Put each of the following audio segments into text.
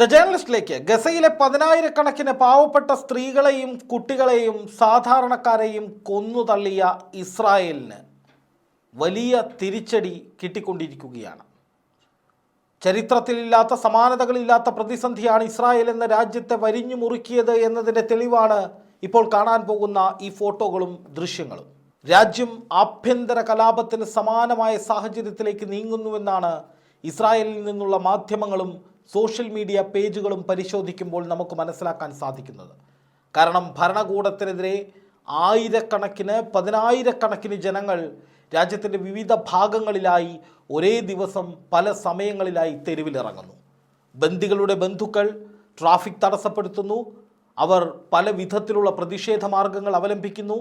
The ജേർണലിസ്റ്റിലേക്ക് ഗസയിലെ പതിനായിരക്കണക്കിന് പാവപ്പെട്ട സ്ത്രീകളെയും കുട്ടികളെയും സാധാരണക്കാരെയും കൊന്നു തള്ളിയ ഇസ്രായേലിന് വലിയ തിരിച്ചടി കിട്ടിക്കൊണ്ടിരിക്കുകയാണ്. ചരിത്രത്തിലില്ലാത്ത സമാനതകളില്ലാത്ത പ്രതിസന്ധിയാണ് ഇസ്രായേൽ എന്ന രാജ്യത്തെ വരിഞ്ഞു മുറുക്കിയത് എന്നതിന്റെ തെളിവാണ് ഇപ്പോൾ കാണാൻ പോകുന്ന ഈ ഫോട്ടോകളും ദൃശ്യങ്ങളും. രാജ്യം ആഭ്യന്തര കലാപത്തിന് സമാനമായ സാഹചര്യത്തിലേക്ക് നീങ്ങുന്നുവെന്നാണ് ഇസ്രായേലിൽ നിന്നുള്ള മാധ്യമങ്ങളും സോഷ്യൽ മീഡിയ പേജുകളും പരിശോധിക്കുമ്പോൾ നമുക്ക് മനസ്സിലാക്കാൻ സാധിക്കുന്നത്. കാരണം ഭരണകൂടത്തിനെതിരെ ആയിരക്കണക്കിന് പതിനായിരക്കണക്കിന് ജനങ്ങൾ രാജ്യത്തിന്റെ വിവിധ ഭാഗങ്ങളിലായി ഒരേ ദിവസം പല സമയങ്ങളിലായി തെരുവിലിറങ്ങുന്നു. ബന്ദികളുടെ ബന്ധുക്കൾ ട്രാഫിക് തടസ്സപ്പെടുത്തുന്നു. അവർ പല വിധത്തിലുള്ള പ്രതിഷേധ മാർഗങ്ങൾ അവലംബിക്കുന്നു.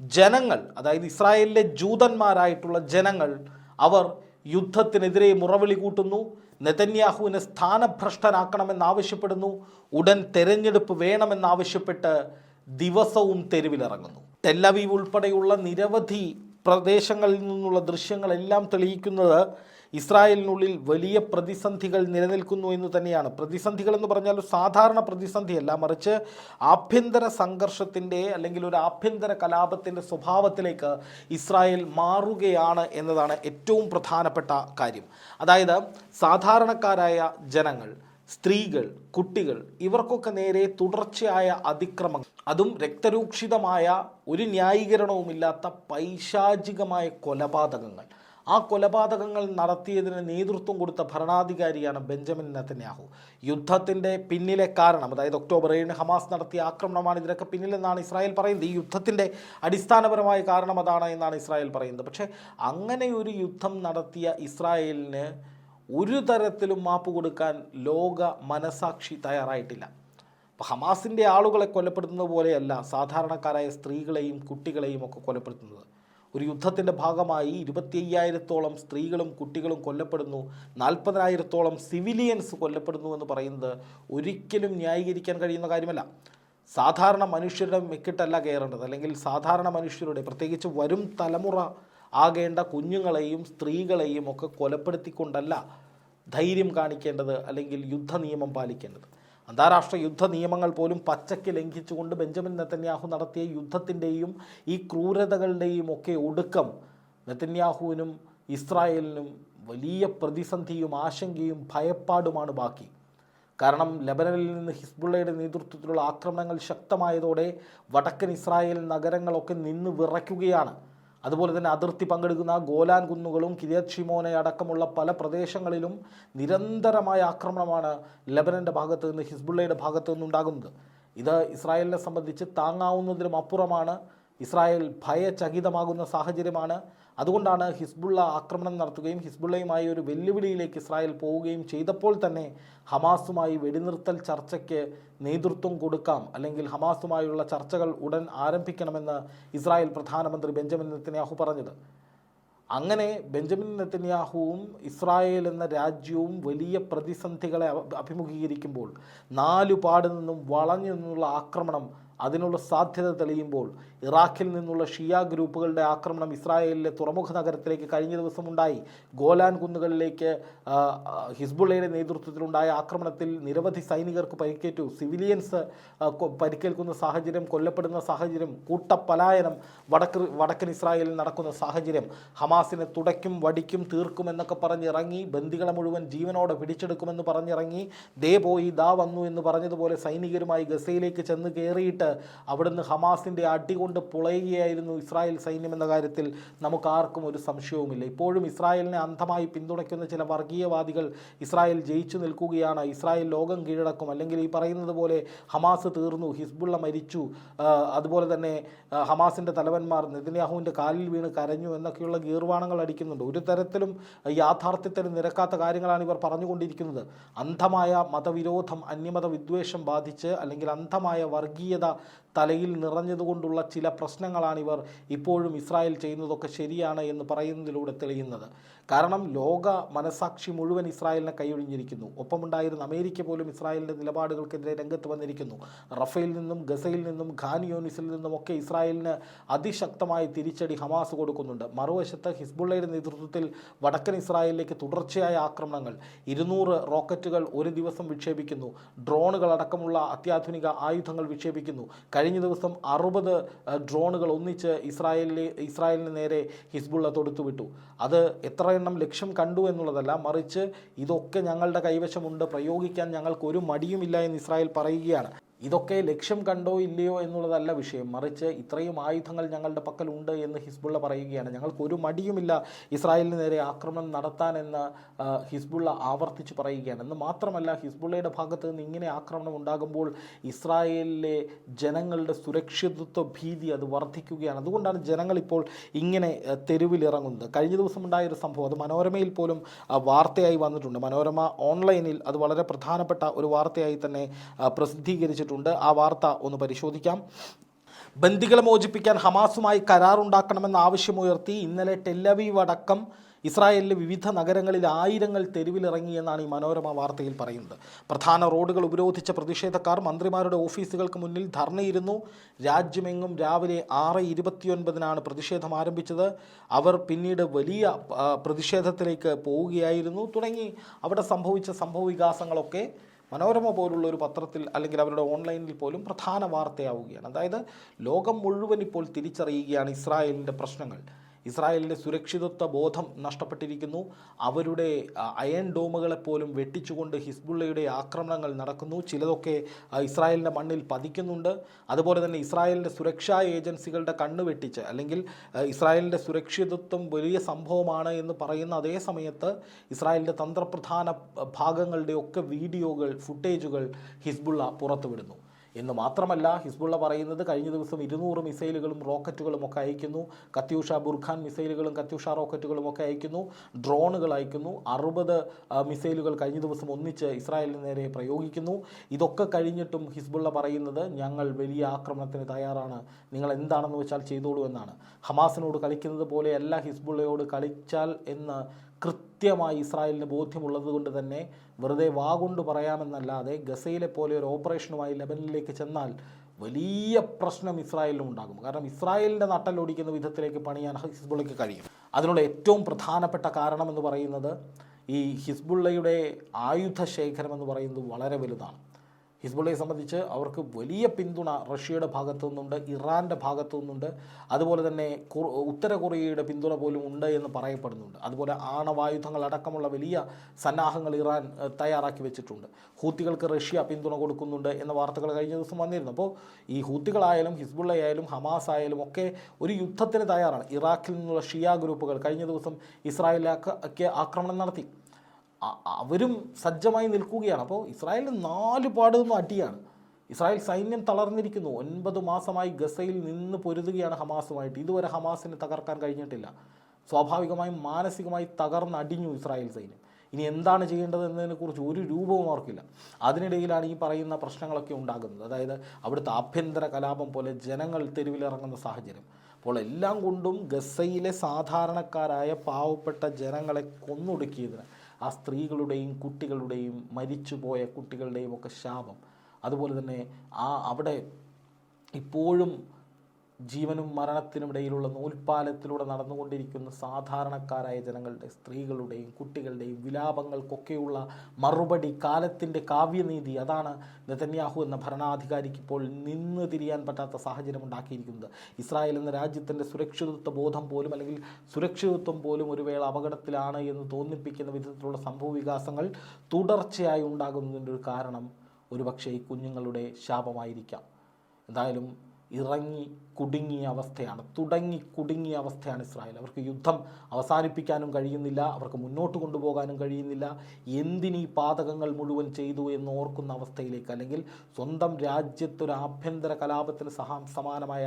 ജനങ്ങൾ അതായത് ഇസ്രായേലിലെ ജൂതന്മാരായിട്ടുള്ള ജനങ്ങൾ അവർ യുദ്ധത്തിനെതിരെ മുറവിളി കൂട്ടുന്നു. നെതന്യാഹുവിനെ സ്ഥാനഭ്രഷ്ടനാക്കണമെന്നാവശ്യപ്പെടുന്നു. ഉടൻ തെരഞ്ഞെടുപ്പ് വേണമെന്നാവശ്യപ്പെട്ട് ദിവസവും തെരുവിലിറങ്ങുന്നു. ടെല്ലവീവ് ഉൾപ്പെടെയുള്ള നിരവധി പ്രദേശങ്ങളിൽ നിന്നുള്ള ദൃശ്യങ്ങളെല്ലാം തെളിയിക്കുന്നത് ഇസ്രായേലിനുള്ളിൽ വലിയ പ്രതിസന്ധികൾ നിലനിൽക്കുന്നു എന്ന് തന്നെയാണ്. പ്രതിസന്ധികൾ എന്ന് പറഞ്ഞാൽ സാധാരണ പ്രതിസന്ധിയല്ല. മറിച്ച് ആഭ്യന്തര സംഘർഷത്തിന്റെ അല്ലെങ്കിൽ ഒരു ആഭ്യന്തര കലാപത്തിന്റെ സ്വഭാവത്തിലേക്ക് ഇസ്രായേൽ മാറുകയാണ് എന്നതാണ് ഏറ്റവും പ്രധാനപ്പെട്ട കാര്യം. അതായത് സാധാരണക്കാരായ ജനങ്ങൾ സ്ത്രീകൾ കുട്ടികൾ ഇവർക്കൊക്കെ നേരെ തുടർച്ചയായ അതിക്രമങ്ങൾ. അതും രക്തരൂക്ഷിതമായ ഒരു ന്യായീകരണവുമില്ലാത്ത പൈശാചികമായ കൊലപാതകങ്ങൾ. ആ കൊലപാതകങ്ങൾ നടത്തിയതിന് നേതൃത്വം കൊടുത്ത ഭരണാധികാരിയാണ് ബെഞ്ചമിൻ നെത്തന്യാഹു യുദ്ധത്തിന്റെ പിന്നിലെ കാരണം അതായത് ഒക്ടോബർ ഏഴിന് ഹമാസ് നടത്തിയ ആക്രമണമാണ് ഇതിനൊക്കെ പിന്നിലെന്നാണ് ഇസ്രായേൽ പറയുന്നത്. ഈ യുദ്ധത്തിന്റെ അടിസ്ഥാനപരമായ കാരണം അതാണ് എന്നാണ് ഇസ്രായേൽ പറയുന്നത്. പക്ഷേ അങ്ങനെ ഒരു യുദ്ധം നടത്തിയ ഇസ്രായേലിന് ഒരു തരത്തിലും മാപ്പ് കൊടുക്കാൻ ലോക മനസാക്ഷി തയ്യാറായിട്ടില്ല. ഹമാസിന്റെ ആളുകളെ കൊലപ്പെടുത്തുന്നത് പോലെയല്ല സാധാരണക്കാരായ സ്ത്രീകളെയും കുട്ടികളെയും ഒക്കെ കൊലപ്പെടുത്തുന്നത്. ഒരു യുദ്ധത്തിന്റെ ഭാഗമായി ഇരുപത്തി അയ്യായിരത്തോളം സ്ത്രീകളും കുട്ടികളും കൊല്ലപ്പെടുന്നു. നാൽപ്പതിനായിരത്തോളം സിവിലിയൻസ് കൊല്ലപ്പെടുന്നു എന്ന് പറയുന്നത് ഒരിക്കലും ന്യായീകരിക്കാൻ കഴിയുന്ന കാര്യമല്ല. സാധാരണ മനുഷ്യരുടെ മെക്കിട്ടല്ല കയറേണ്ടത്. അല്ലെങ്കിൽ സാധാരണ മനുഷ്യരുടെ പ്രത്യേകിച്ച് വരും തലമുറ ആകേണ്ട കുഞ്ഞുങ്ങളെയും സ്ത്രീകളെയും ഒക്കെ കൊലപ്പെടുത്തിക്കൊണ്ടല്ല ധൈര്യം കാണിക്കേണ്ടത് അല്ലെങ്കിൽ യുദ്ധ നിയമം പാലിക്കേണ്ടത്. അന്താരാഷ്ട്ര യുദ്ധ നിയമങ്ങൾ പോലും പച്ചയ്ക്ക് ലംഘിച്ചുകൊണ്ട് ബെഞ്ചമിൻ നെത്തന്യാഹു നടത്തിയ യുദ്ധത്തിന്റെയും ഈ ക്രൂരതകളുടെയും ഒക്കെ ഒടുക്കം നെത്തന്യാഹുവിനും ഇസ്രായേലിനും വലിയ പ്രതിസന്ധിയും ആശങ്കയും ഭയപ്പാടുമാണ് ബാക്കി. കാരണം ലബനനിൽ നിന്ന് ഹിസ്ബുള്ളയുടെ നേതൃത്വത്തിലുള്ള ആക്രമണങ്ങൾ ശക്തമായതോടെ വടക്കൻ ഇസ്രായേൽ നഗരങ്ങളൊക്കെ നിന്ന് വിറയ്ക്കുകയാണ്. അതുപോലെ തന്നെ അതിർത്തി പങ്കെടുക്കുന്ന ഗോലാൻ കുന്നുകളും കിരിയത് അടക്കമുള്ള പല പ്രദേശങ്ങളിലും നിരന്തരമായ ആക്രമണമാണ് ലബനന്റെ ഭാഗത്ത് നിന്ന് ഹിസ്ബുള്ളയുടെ ഭാഗത്ത് നിന്നുണ്ടാകുന്നത്. ഇത് ഇസ്രായേലിനെ സംബന്ധിച്ച് താങ്ങാവുന്നതിലും അപ്പുറമാണ്. ഇസ്രായേൽ ഭയചകിതമാകുന്ന സാഹചര്യമാണ്. അതുകൊണ്ടാണ് ഹിസ്ബുള്ള ആക്രമണം നടത്തുകയും ഹിസ്ബുള്ളയുമായി ഒരു വെല്ലുവിളിയിലേക്ക് ഇസ്രായേൽ പോവുകയും ചെയ്തപ്പോൾ തന്നെ ഹമാസുമായി വെടിനിർത്തൽ ചർച്ചയ്ക്ക് നേതൃത്വം കൊടുക്കാം. അല്ലെങ്കിൽ ഹമാസുമായുള്ള ചർച്ചകൾ ഉടൻ ആരംഭിക്കണമെന്ന് ഇസ്രായേൽ പ്രധാനമന്ത്രി ബെഞ്ചമിൻ നെത്തന്യാഹു പറഞ്ഞത്. അങ്ങനെ ബെഞ്ചമിൻ നെത്തന്യാഹുവും ഇസ്രായേൽ എന്ന രാജ്യവും വലിയ പ്രതിസന്ധികളെ അഭ- അഭിമുഖീകരിക്കുമ്പോൾ നാലു പാട് നിന്നും വളഞ്ഞു നിന്നുള്ള ആക്രമണം അതിനുള്ള സാധ്യത തെളിയുമ്പോൾ ഇറാഖിൽ നിന്നുള്ള ഷിയ ഗ്രൂപ്പുകളുടെ ആക്രമണം ഇസ്രായേലിലെ തുറമുഖ നഗരത്തിലേക്ക് കഴിഞ്ഞ ദിവസം ഉണ്ടായി ഗോലാൻ കുന്നുകളിലേക്ക് ഹിസ്ബുള്ളയുടെ നേതൃത്വത്തിലുണ്ടായ ആക്രമണത്തിൽ നിരവധി സൈനികർക്ക് പരിക്കേറ്റു. സിവിലിയൻസ് പരിക്കേൽക്കുന്ന സാഹചര്യം കൊല്ലപ്പെടുന്ന സാഹചര്യം കൂട്ടപ്പലായനം വടക്ക് വടക്കൻ ഇസ്രായേലിൽ നടക്കുന്ന സാഹചര്യം ഹമാസിനെ തുടയ്ക്കും വടിക്കും തീർക്കും എന്നൊക്കെ പറഞ്ഞിറങ്ങി ബന്ദികളെ മുഴുവൻ ജീവനോടെ പിടിച്ചെടുക്കുമെന്ന് പറഞ്ഞിറങ്ങി ദേ പോയി ദാ വന്നു എന്ന് പറഞ്ഞതുപോലെ സൈനികരുമായി ഗസയിലേക്ക് ചെന്ന് കയറിയിട്ട് അവിടുന്ന് ഹമാസിന്റെ അടികൊണ്ട് പുളയുകയായിരുന്നു ഇസ്രായേൽ സൈന്യം എന്ന കാര്യത്തിൽ നമുക്ക് ആർക്കും ഒരു സംശയവുമില്ല. ഇപ്പോഴും ഇസ്രായേലിനെ അന്ധമായി പിന്തുണയ്ക്കുന്ന ചില വർഗീയവാദികൾ ഇസ്രായേൽ ജയിച്ചു നിൽക്കുകയാണ്. ഇസ്രായേൽ ലോകം കീഴടക്കും. അല്ലെങ്കിൽ ഈ പറയുന്നത് പോലെ ഹമാസ് തീർന്നു ഹിസ്ബുള്ള മരിച്ചു അതുപോലെ തന്നെ ഹമാസിന്റെ തലവന്മാർ നെതന്യാഹുവിന്റെ കാലിൽ വീണ് കരഞ്ഞു എന്നൊക്കെയുള്ള ഗീർവാണങ്ങൾ അടിക്കുന്നുണ്ട്. ഒരു തരത്തിലും യാഥാർത്ഥ്യത്തിന് നിരക്കാത്ത കാര്യങ്ങളാണ് ഇവർ പറഞ്ഞുകൊണ്ടിരിക്കുന്നത്. അന്ധമായ മതവിരോധം അന്യമത വിദ്വേഷം ബാധിച്ച് അല്ലെങ്കിൽ അന്ധമായ വർഗീയത തലയിൽ നിറഞ്ഞതുകൊണ്ടുള്ള ചില പ്രശ്നങ്ങളാണിവർ ഇപ്പോഴും ഇസ്രായേൽ ചെയ്യുന്നതൊക്കെ ശരിയാണ് എന്ന് പറയുന്നതിലൂടെ തെളിയുന്നത്. കാരണം ലോക മനസാക്ഷി മുഴുവൻ ഇസ്രായേലിനെ കൈയൊഴിഞ്ഞിരിക്കുന്നു. ഒപ്പമുണ്ടായിരുന്ന അമേരിക്ക പോലും ഇസ്രായേലിന്റെ നിലപാടുകൾക്കെതിരെ രംഗത്ത് വന്നിരിക്കുന്നു. റഫേൽ നിന്നും ഗസയിൽ നിന്നും ഖാൻ യൂണിസിൽ നിന്നും ഒക്കെ ഇസ്രായേലിന് അതിശക്തമായ തിരിച്ചടി ഹമാസ് കൊടുക്കുന്നുണ്ട്. മറുവശത്ത് ഹിസ്ബുള്ളയുടെ നേതൃത്വത്തിൽ വടക്കൻ ഇസ്രായേലിലേക്ക് തുടർച്ചയായ ആക്രമണങ്ങൾ. ഇരുന്നൂറ് റോക്കറ്റുകൾ ഒരു ദിവസം വിക്ഷേപിക്കുന്നു. ഡ്രോണുകൾ അടക്കമുള്ള അത്യാധുനിക ആയുധങ്ങൾ വിക്ഷേപിക്കുന്നു. കഴിഞ്ഞ ദിവസം അറുപത് ഡ്രോണുകൾ ഒന്നിച്ച് ഇസ്രായേലിലെ ഇസ്രായേലിന് നേരെ ഹിസ്ബുള്ള തൊടുത്തുവിട്ടു. അത് എത്ര എണ്ണം ലക്ഷ്യം കണ്ടു എന്നുള്ളതല്ല മറിച്ച് ഇതൊക്കെ ഞങ്ങളുടെ കൈവശമുണ്ട് പ്രയോഗിക്കാൻ ഞങ്ങൾക്ക് ഒരു മടിയുമില്ല എന്ന് ഇസ്രായേൽ പറയുകയാണ്. ഇതൊക്കെ ലക്ഷ്യം കണ്ടോ ഇല്ലയോ എന്നുള്ളതല്ല വിഷയം. മറിച്ച് ഇത്രയും ആയുധങ്ങൾ ഞങ്ങളുടെ പക്കലുണ്ട് എന്ന് ഹിസ്ബുള്ള പറയുകയാണ്. ഞങ്ങൾക്ക് ഒരു മടിയുമില്ല ഇസ്രായേലിന് നേരെ ആക്രമണം നടത്താനെന്ന് ഹിസ്ബുള്ള ആവർത്തിച്ച് പറയുകയാണ്. എന്ന് മാത്രമല്ല ഹിസ്ബുള്ളയുടെ ഭാഗത്ത് നിന്ന് ഇങ്ങനെ ആക്രമണം ഉണ്ടാകുമ്പോൾ ഇസ്രായേലിലെ ജനങ്ങളുടെ സുരക്ഷിതത്വ ഭീതി അത് വർദ്ധിക്കുകയാണ് അതുകൊണ്ടാണ് ജനങ്ങൾ ഇപ്പോൾ ഇങ്ങനെ തെരുവിലിറങ്ങുന്നത് കഴിഞ്ഞ ദിവസം ഉണ്ടായ ഒരു സംഭവം. അത് മനോരമയിൽ പോലും വാർത്തയായി വന്നിട്ടുണ്ട്. മനോരമ ഓൺലൈനിൽ അത് വളരെ പ്രധാനപ്പെട്ട ഒരു വാർത്തയായി തന്നെ ആ, പ്രസിദ്ധീകരിച്ചിട്ടുണ്ട് ആ വാർത്ത ഒന്ന് പരിശോധിക്കാം. ബന്ദികളെ മോചിപ്പിക്കാൻ ഹമാസുമായി കരാറുണ്ടാക്കണമെന്ന ആവശ്യമുയർത്തി ഇന്നലെ ടെല്ലവീവ് അടക്കം ഇസ്രായേലിലെ വിവിധ നഗരങ്ങളിൽ ആയിരങ്ങൾ തെരുവിലിറങ്ങിയെന്നാണ് ഈ മനോരമ വാർത്തയിൽ പറയുന്നത്. പ്രധാന റോഡുകൾ ഉപരോധിച്ച പ്രതിഷേധക്കാർ മന്ത്രിമാരുടെ ഓഫീസുകൾക്ക് മുന്നിൽ ധർണയിരുന്നു. രാജ്യമെങ്ങും രാവിലെ ആറ് ഇരുപത്തിയൊൻപതിനാണ് പ്രതിഷേധം ആരംഭിച്ചത്. അവർ പിന്നീട് വലിയ പ്രതിഷേധത്തിലേക്ക് പോവുകയായിരുന്നു. തുടങ്ങി അവിടെ സംഭവിച്ച സംഭവ വികാസങ്ങളൊക്കെ മനോരമ പോലുള്ള ഒരു പത്രത്തിൽ അല്ലെങ്കിൽ അവരുടെ ഓൺലൈനിൽ പോലും പ്രധാന വാർത്തയാവുകയാണ്. അതായത് ലോകം മുഴുവൻ ഇപ്പോൾ തിരിച്ചറിയുകയാണ് ഇസ്രായേലിന്റെ പ്രശ്നങ്ങൾ. ഇസ്രായേലിന്റെ സുരക്ഷിതത്വ ബോധം നഷ്ടപ്പെട്ടിരിക്കുന്നു. അവരുടെ അയൺ ഡോമുകളെപ്പോലും വെട്ടിച്ചുകൊണ്ട് ഹിസ്ബുള്ളയുടെ ആക്രമണങ്ങൾ നടക്കുന്നു. ചിലതൊക്കെ ഇസ്രായേലിന്റെ മണ്ണിൽ പതിക്കുന്നുണ്ട്. അതുപോലെ തന്നെ ഇസ്രായേലിന്റെ സുരക്ഷാ ഏജൻസികളുടെ കണ്ണ് വെട്ടിച്ച് അല്ലെങ്കിൽ ഇസ്രായേലിന്റെ സുരക്ഷിതത്വം വലിയ സംഭവമാണ് എന്ന് പറയുന്ന അതേ സമയത്ത് ഇസ്രായേലിന്റെ തന്ത്രപ്രധാന ഭാഗങ്ങളുടെയൊക്കെ വീഡിയോകൾ ഫുട്ടേജുകൾ ഹിസ്ബുള്ള പുറത്തുവിടുന്നു. എന്ന് മാത്രമല്ല ഹിസ്ബുള്ള പറയുന്നത് കഴിഞ്ഞ ദിവസം ഇരുന്നൂറ് മിസൈലുകളും റോക്കറ്റുകളും ഒക്കെ അയക്കുന്നു. കത്യൂഷ ബുർഖാൻ മിസൈലുകളും കത്യൂഷ റോക്കറ്റുകളും ഒക്കെ അയക്കുന്നു. ഡ്രോണുകൾ അയക്കുന്നു. അറുപത് മിസൈലുകൾ കഴിഞ്ഞ ദിവസം ഒന്നിച്ച് ഇസ്രായേലിന് നേരെ പ്രയോഗിക്കുന്നു. ഇതൊക്കെ കഴിഞ്ഞിട്ടും ഹിസ്ബുള്ള പറയുന്നത് ഞങ്ങൾ വലിയ ആക്രമണത്തിന് തയ്യാറാണ്. നിങ്ങൾ എന്താണെന്ന് വെച്ചാൽ ചെയ്തോളൂ എന്നാണ്. ഹമാസിനോട് കളിക്കുന്നത് പോലെയല്ല ഹിസ്ബുള്ളയോട് കളിച്ചാൽ എന്ന് കൃത്യമായി ഇസ്രായേലിന് ബോധ്യമുള്ളത് കൊണ്ട് തന്നെ വെറുതെ വാഗുണ്ട് പറയാമെന്നല്ലാതെ ഗസയിലെ പോലെ ഒരു ഓപ്പറേഷനുമായി ലെബനിലേക്ക് ചെന്നാൽ വലിയ പ്രശ്നം ഇസ്രായേലിനും ഉണ്ടാകും. കാരണം ഇസ്രായേലിന്റെ നട്ടലൊടിക്കുന്ന വിധത്തിലേക്ക് പണിയാൻ ഹിസ്ബുള്ളയ്ക്ക് കഴിയും. അതിനുള്ള ഏറ്റവും പ്രധാനപ്പെട്ട കാരണം എന്ന് പറയുന്നത് ഈ ഹിസ്ബുള്ളയുടെ ആയുധ ശേഖരം എന്ന് പറയുന്നത് വളരെ വലുതാണ്. ഹിസ്ബുള്ളയെ സംബന്ധിച്ച് അവർക്ക് വലിയ പിന്തുണ റഷ്യയുടെ ഭാഗത്തു നിന്നുണ്ട് ഇറാന്റെ ഭാഗത്തു നിന്നുണ്ട്. അതുപോലെ തന്നെ ഉത്തര കൊറിയയുടെ പിന്തുണ പോലും ഉണ്ട് എന്ന് പറയപ്പെടുന്നുണ്ട്. അതുപോലെ ആണവായുധങ്ങൾ അടക്കമുള്ള വലിയ സന്നാഹങ്ങൾ ഇറാൻ തയ്യാറാക്കി വെച്ചിട്ടുണ്ട്. ഹൂത്തികൾക്ക് റഷ്യ പിന്തുണ കൊടുക്കുന്നുണ്ട് എന്ന വാർത്തകൾ കഴിഞ്ഞ ദിവസം വന്നിരുന്നു. അപ്പോൾ ഈ ഹൂത്തികളായാലും ഹിസ്ബുള്ളയായാലും ഹമാസ് ആയാലും ഒക്കെ ഒരു യുദ്ധത്തിന് തയ്യാറാണ്. ഇറാഖിൽ നിന്നുള്ള ഷിയ ഗ്രൂപ്പുകൾ കഴിഞ്ഞ ദിവസം ഇസ്രായേലിലേക്ക് ആക്രമണം നടത്തി. അവരും സജ്ജമായി നിൽക്കുകയാണ്. അപ്പോൾ ഇസ്രായേലിന് നാല് പാടുന്ന അടിയാണ്. ഇസ്രായേൽ സൈന്യം തളർന്നിരിക്കുന്നു. ഒൻപത് മാസമായി ഗസയിൽ നിന്ന് പൊരുതുകയാണ് ഹമാസുമായിട്ട്. ഇതുവരെ ഹമാസിനെ തകർക്കാൻ കഴിഞ്ഞിട്ടില്ല. സ്വാഭാവികമായും മാനസികമായി തകർന്നടിഞ്ഞു ഇസ്രായേൽ സൈന്യം. ഇനി എന്താണ് ചെയ്യേണ്ടത് എന്നതിനെക്കുറിച്ച് ഒരു രൂപവും അവർക്കില്ല. അതിനിടയിലാണ് ഈ പറയുന്ന പ്രശ്നങ്ങളൊക്കെ ഉണ്ടാകുന്നത്. അതായത് അവിടുത്തെ ആഭ്യന്തര കലാപം പോലെ ജനങ്ങൾ തെരുവിലിറങ്ങുന്ന സാഹചര്യം. അപ്പോൾ എല്ലാം കൊണ്ടും ഗസയിലെ സാധാരണക്കാരായ പാവപ്പെട്ട ജനങ്ങളെ കൊന്നൊടുക്കിയതിന് ആ സ്ത്രീകളുടെയും കുട്ടികളുടെയും മരിച്ചുപോയ കുട്ടികളുടെയും ഒക്കെ ശാപം. അതുപോലെ തന്നെ ആ അവിടെ ഇപ്പോഴും ജീവനും മരണത്തിനുമിടയിലുള്ള നൂൽപ്പാലത്തിലൂടെ നടന്നുകൊണ്ടിരിക്കുന്ന സാധാരണക്കാരായ ജനങ്ങളുടെ സ്ത്രീകളുടെയും കുട്ടികളുടെയും വിലാപങ്ങൾക്കൊക്കെയുള്ള മറുപടി കാലത്തിന്റെ കാവ്യനീതി അതാണ് നെതന്യാഹു എന്ന ഭരണാധികാരിക്ക് ഇപ്പോൾ നിന്ന് തിരിയാൻ പറ്റാത്ത സാഹചര്യം ഉണ്ടാക്കിയിരിക്കുന്നത്. ഇസ്രായേൽ എന്ന രാജ്യത്തിന്റെ സുരക്ഷിതത്വ ബോധം പോലും അല്ലെങ്കിൽ സുരക്ഷിതത്വം പോലും ഒരു വേള അപകടത്തിലാണ് എന്ന് തോന്നിപ്പിക്കുന്ന വിധത്തിലുള്ള സംഭവ വികാസങ്ങൾ തുടർച്ചയായി ഉണ്ടാകുന്നതിന്റെ ഒരു കാരണം ഒരുപക്ഷെ ഈ കുഞ്ഞുങ്ങളുടെ ശാപമായിരിക്കാം. എന്തായാലും ഇറങ്ങി കുടുങ്ങിയ അവസ്ഥയാണ് തുടങ്ങി കുടുങ്ങിയ അവസ്ഥയാണ് ഇസ്രായേൽ. അവർക്ക് യുദ്ധം അവസാനിപ്പിക്കാനും കഴിയുന്നില്ല അവർക്ക് മുന്നോട്ട് കൊണ്ടുപോകാനും കഴിയുന്നില്ല. എന്തിനീ പാതകങ്ങൾ മുഴുവൻ ചെയ്തു എന്ന് ഓർക്കുന്ന അവസ്ഥയിലേക്ക് അല്ലെങ്കിൽ സ്വന്തം രാജ്യത്തൊരു ആഭ്യന്തര കലാപത്തിന് സഹാ സമാനമായ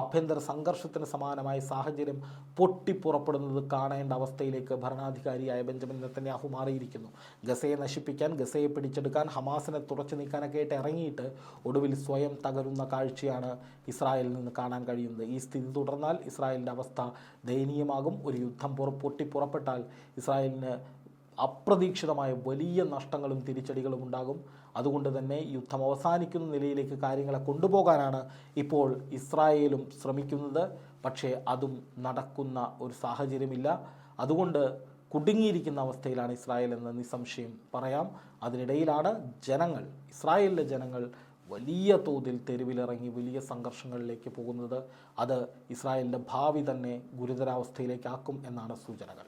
ആഭ്യന്തര സംഘർഷത്തിന് സമാനമായ സാഹചര്യം പൊട്ടിപ്പുറപ്പെടുന്നത് കാണേണ്ട അവസ്ഥയിലേക്ക് ഭരണാധികാരിയായ ബെഞ്ചമിൻ നെത്തന്യാഹു മാറിയിരിക്കുന്നു. ഗസയെ നശിപ്പിക്കാൻ ഗസയെ പിടിച്ചെടുക്കാൻ ഹമാസിനെ തുറച്ചു നീക്കാനൊക്കെ ആയിട്ട് ഇറങ്ങിയിട്ട് ഒടുവിൽ സ്വയം തകരുന്ന കാഴ്ചയാണ് ഇസ്രായേലിൽ നിന്ന് കാണാൻ കഴിയുന്നത്. ഈ സ്ഥിതി തുടർന്നാൽ ഇസ്രായേലിന്റെ അവസ്ഥ ദയനീയമാകും. ഒരു യുദ്ധം പുറ പൊട്ടി പുറപ്പെട്ടാൽ ഇസ്രായേലിന് അപ്രതീക്ഷിതമായ വലിയ നഷ്ടങ്ങളും തിരിച്ചടികളും ഉണ്ടാകും. അതുകൊണ്ട് തന്നെ യുദ്ധം അവസാനിക്കുന്ന നിലയിലേക്ക് കാര്യങ്ങളെ കൊണ്ടുപോകാനാണ് ഇപ്പോൾ ഇസ്രായേലും ശ്രമിക്കുന്നത്. പക്ഷേ അതും നടക്കുന്ന ഒരു സാഹചര്യമില്ല. അതുകൊണ്ട് കുടുങ്ങിയിരിക്കുന്ന അവസ്ഥയിലാണ് ഇസ്രായേൽ എന്ന് നിസ്സംശയം പറയാം. അതിനിടയിലാണ് ജനങ്ങൾ ഇസ്രായേലിലെ ജനങ്ങൾ വലിയ തോതിൽ തെരുവിലിറങ്ങി വലിയ സംഘർഷങ്ങളിലേക്ക് പോകുന്നത് അത് ഇസ്രായേലിന്റെ ഭാവി തന്നെ ഗുരുതരാവസ്ഥയിലേക്കാക്കും എന്നാണ് സൂചനകൾ.